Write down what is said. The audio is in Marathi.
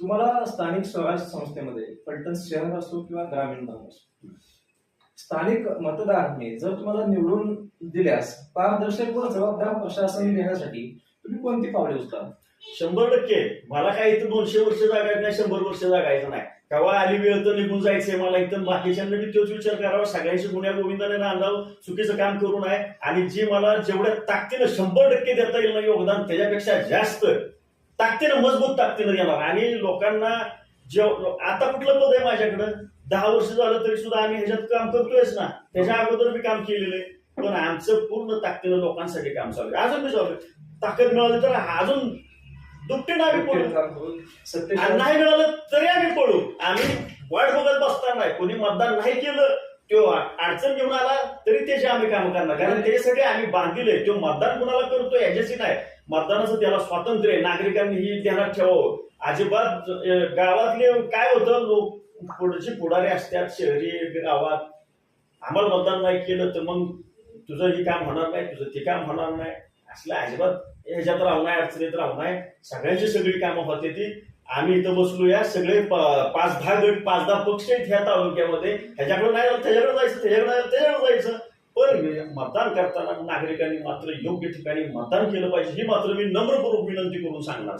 तुम्हाला स्थानिक स्वराज्य संस्थेमध्ये पलटण शहर असो किंवा ग्रामीण भाग असो स्थानिक मतदारांनी जर तुम्हाला निवडून दिल्यास पारदर्शक व जबाबदार प्रशासन देण्यासाठी तुम्ही कोणती पावले उचलाल शंभर टक्के. मला काय इथं दोनशे वर्ष जागायचं नाही शंभर वर्ष जागायचं नाही. केव्हा आली वेळ तर निघून जायचंय. मला इथं बाकीच्यांना मी तोच विचार करावा. सगळ्यांशी गुन्ह्या गोविंदाने नांदावं. चुकीचं काम करू नये. आणि जी मला जेवढ्या ताकदीनं शंभर टक्के देता येईल ना योगदान त्याच्यापेक्षा जास्त ताकदीनं मजबूत ताकदीनं देणार. आणि लोकांना जेव आता कुठलं पद आहे माझ्याकडं? दहा वर्ष झालं तरी सुद्धा आम्ही ह्याच्यात काम करतोयच ना. त्याच्या अगोदर मी काम केलेलं आहे. पण आमचं पूर्ण ताकदीनं लोकांसाठी काम चालू आहे. अजून मी चालू आहे. ताकद मिळाली तर अजून दुपटीनं आम्ही आणि नाही मिळालं तरी आम्ही पडू आम्ही वाट बघत बसणार नाही. कोणी मतदान नाही केलं तो अडचण घेऊन आला तरी त्याचे आम्ही काम करणार. कारण त्याच्यासाठी आम्ही बांधलेले तो मतदान कुणाला करतो याच्याशी नाही. मतदानाचं त्याला स्वातंत्र्य आहे. नागरिकांनी ही ध्यानात ठेवावं. अजिबात गावातले काय होतं? लोक पुढचे पुढारी असतात शहरी गावात. आम्हाला मतदान नाही केलं तर मग तुझं हे काम होणार नाही तुझं ते काम होणार नाही. असलं अजिबात ह्याच्यात राहू नाही अडचणीत राहू नाही. सगळ्यांची सगळी कामं होते ती. आम्ही इथं बसलो या सगळे पाच दहा गट पाच दहा पक्ष आहेत ह्या तालुक्यामध्ये. ह्याच्याकडे नाही जायचं, त्याच्याकडे जायचं त्याच्याकडे नाही त्याच्याकडे जायचं. पण मतदान करताना नागरिकांनी मात्र योग्य ठिकाणी मतदान केलं पाहिजे ही मात्र मी नम्रपूर्वक विनंती करून सांगणार.